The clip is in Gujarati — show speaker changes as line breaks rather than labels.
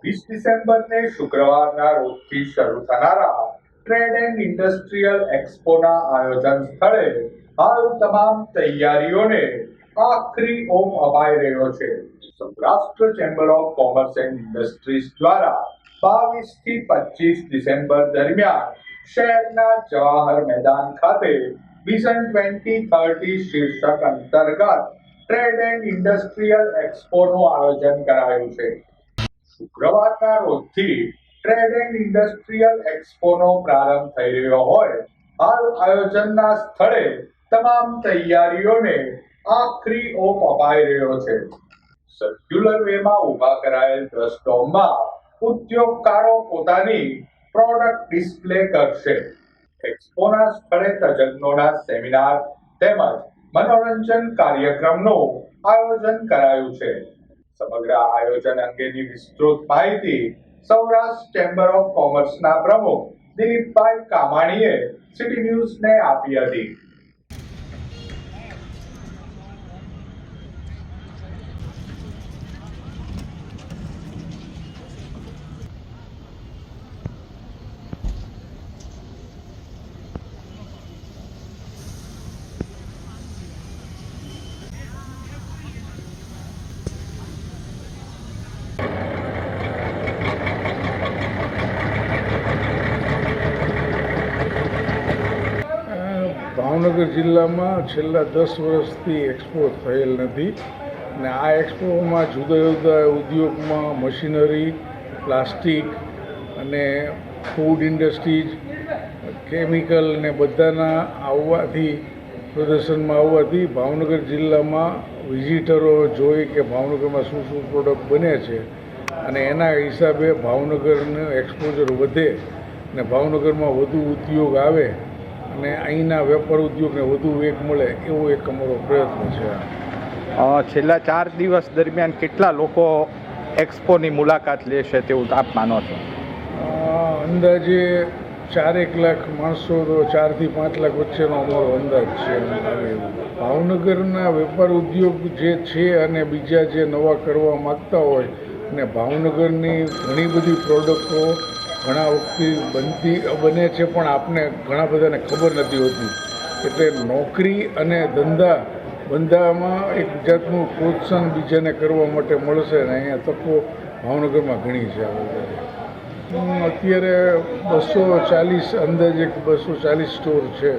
છવ્વીસ ડિસેમ્બરને શુક્રવારના રોજથી શરૂ થનારા ટ્રેડ એન્ડ ઇન્ડસ્ટ્રીયલ એક્સપોના આયોજન સ્થળે હાલ તમામ તૈયારીઓને આખરી ઓમ અપાઈ રહ્યો છે. Saurashtra chamber of commerce and industries દ્વારા બાવીસથી પચીસ ડિસેમ્બર દરમિયાન શહેરના જવાહર મેદાન ખાતે વિઝન ટ્વેન્ટી થર્ટી શીર્ષક અંતર્ગત ટ્રેડ એન્ડ ઇન્ડસ્ટ્રીયલ એક્સપોનું આયોજન કરાયું છે. શુક્રવારના રોજથી ટ્રેડ ઇન્ડસ્ટ્રીયલ એક્સપોનો પ્રારંભ થઈ રહ્યો હોય, હાલ આયોજનના સ્થળે તમામ તૈયારીઓને આખરી ઓપ અપાઈ રહ્યો છે. સર્ક્યુલર વેમાં ઊભા કરાયેલ દસ ઉદ્યોગકારો પોતાની પ્રોડક્ટ ડિસ્પ્લે કરશે. એક્સપોના સ્થળે તજજ્ઞોના સેમિનાર તેમજ મનોરંજન કાર્યક્રમનું આયોજન કરાયું છે. સમગ્ર આયોજન અંગેની વિસ્તૃત માહિતી સૌરાષ્ટ્ર ચેમ્બર ઓફ કોમર્સના પ્રમુખ દિલીપભાઈ કામાણીએ સિટી ન્યૂઝને આપી હતી.
ભાવનગર જિલ્લામાં છેલ્લા દસ વર્ષથી એક્સપો થયેલ નથી ને આ એક્સપોમાં જુદા જુદા ઉદ્યોગમાં મશીનરી, પ્લાસ્ટિક અને ફૂડ ઇન્ડસ્ટ્રીઝ કેમિકલ ને બધાના આવવાથી, પ્રદર્શનમાં આવવાથી ભાવનગર જિલ્લામાં વિઝિટરો જોઈ કે ભાવનગરમાં શું શું પ્રોડક્ટ બને છે અને એના હિસાબે ભાવનગરનું એક્સપોઝર વધે ને ભાવનગરમાં વધુ ઉદ્યોગ આવે અને અહીંના વેપાર ઉદ્યોગને વધુ વેગ મળે એવો એક અમારો પ્રયત્ન છે.
છેલ્લા ચાર દિવસ દરમિયાન કેટલા લોકો એક્સપોની મુલાકાત લેશે તેવું આપ માનો છો?
અંદાજે ચારેક લાખ માણસો તો ચારથી પાંચ લાખ વચ્ચેનો અમારો અંદાજ છે ભાવનગરના વેપાર ઉદ્યોગ જે છે અને બીજા જે નવા કરવા માગતા હોય અને ભાવનગરની ઘણી બધી પ્રોડક્ટો ઘણા વખતથી બનતી બને છે, પણ આપને ઘણા બધાને ખબર નથી હોતી. એટલે નોકરી અને ધંધા બંધામાં એક જાતનું પ્રોત્સાહન બીજાને કરવા માટે મળશે ને અહીંયા તકો ભાવનગરમાં ઘણી છે આ અત્યારે બસો ચાલીસ અંદાજે બસો ચાલીસ સ્ટોર છે.